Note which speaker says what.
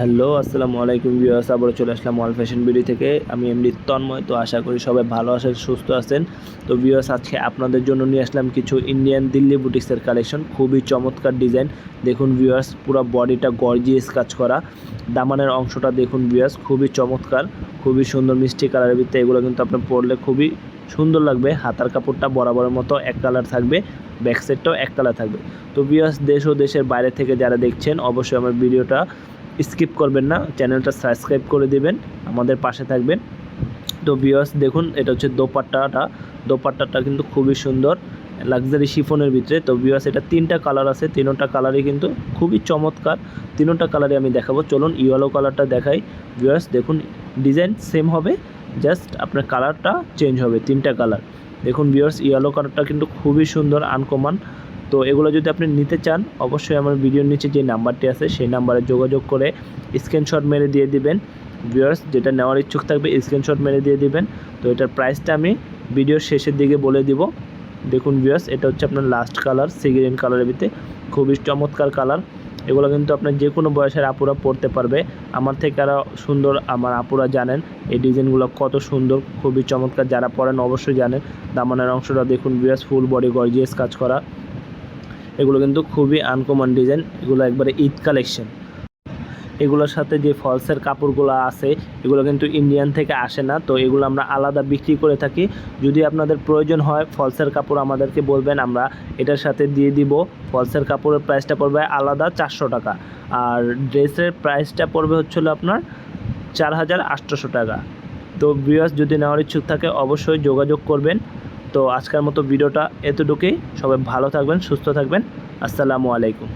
Speaker 1: Hello, আসসালামু আলাইকুম viewers. আবারও চলে আসলাম অল ফ্যাশন বিডি থেকে। আমি এমনি তন্ময়। তো আশা করি সবাই ভালো আছেন, সুস্থ আছেন। তো ভিউয়ার্স, আজকে আপনাদের জন্য নিয়ে আসলাম কিছু ইন্ডিয়ান দিল্লি বুটিক্সের কালেকশন খুবই চমৎকার ডিজাইন দেখুন ভিউয়ার্স, পুরো বডিটা গর্জিয়াস কাজ করা। দামানের অংশটা দেখুন ভিউয়ার্স, খুবই চমৎকার। খুবই সুন্দর মিষ্টি কালারের ভিতরে এগুলো কিন্তু আপনার পরলে খুবই সুন্দর লাগবে। হাতার কাপড়টা বরাবরের মতো এক কালার থাকবে ব্যাক সাইডটাও এক কালার থাকবে। তো ভিউয়ার্স, দেশ ও দেশের বাইরে থেকে যারা দেখছেন, অবশ্যই আমার ভিডিওটা স্কিপ করবেন না, চ্যানেলটা সাবস্ক্রাইব করে দেবেন, আমাদের পাশে থাকবেন। তো ভিউয়ার্স দেখুন, এটা হচ্ছে দোপাট্টাটা। দোপাট্টাটা কিন্তু খুবই সুন্দর লাক্সারি শিফনের ভিতরে। তো ভিউয়ার্স এটা তিনটা কালার আছে, তিনটা কালারই কিন্তু খুবই চমৎকার। তিনটা কালারই আমি দেখাবো। চলুন ইয়েলো কালারটা দেখাই। ভিউয়ার্স দেখুন ডিজাইন সেম হবে জাস্ট আপনার কালারটা চেঞ্জ হবে, তিনটা কালার দেখুন ভিউয়ার্স ইয়েলো কালারটা কিন্তু খুবই সুন্দর আনকমন তো এগুলো যদি আপনি নিতে চান, অবশ্যই আমার ভিডিওর নিচে যে নাম্বারটি আছে, সেই নাম্বারে যোগাযোগ করে স্ক্রিনশট মেরে দিয়ে দিবেন। ভিউয়ার্স যেটা নেওয়ার ইচ্ছুক থাকবে স্ক্রিনশট মেরে দিয়ে দিবেন। তো এটার প্রাইসটা আমি ভিডিওর শেষের দিকে বলে দিব। দেখুন ভিউয়ার্স এটা হচ্ছে আপনার লাস্ট কালার সিগ্রিন কালারের ভিতরে। খুবই চমৎকার কালার এগুলো কিন্তু আপনার যে কোনো বয়সের আপুরা পড়তে পারবে। আমার থেকে আরও সুন্দর আমার আপুরা জানেন, এই ডিজাইনগুলো কত সুন্দর, খুবই চমৎকার। যারা পরেন অবশ্যই জানেন। দামানের অংশটা দেখুন ভিউয়ার্স ফুল বডি গর্জিয়াস কাজ করা। এগুলো কিন্তু খুবই আনকমন ডিজাইন এগুলো একবারে ঈদ কালেকশন এগুলোর সাথে যে ফলসের কাপড়গুলো আছে, এগুলো কিন্তু ইন্ডিয়ান থেকে আসে না, তো এগুলো আমরা আলাদা বিক্রি করে থাকি। যদি আপনাদের প্রয়োজন হয় ফলসের কাপড় আমাদেরকে বলবেন, আমরা এটার সাথে দিয়ে দিব। ফলসের কাপড়ের প্রাইসটা পড়বে আলাদা চারশো টাকা। আর ড্রেসের প্রাইসটা পড়বে হচ্ছিল আপনার চার হাজার আটশোশো টাকা। তো ভিউয়ার্স যদি নেওয়ার ইচ্ছুক থাকে, অবশ্যই যোগাযোগ করবেন। তো আজকের মতো ভিডিওটা এতটুকুই। সবাই ভালো থাকবেন সুস্থ থাকবেন। আসসালামু আলাইকুম।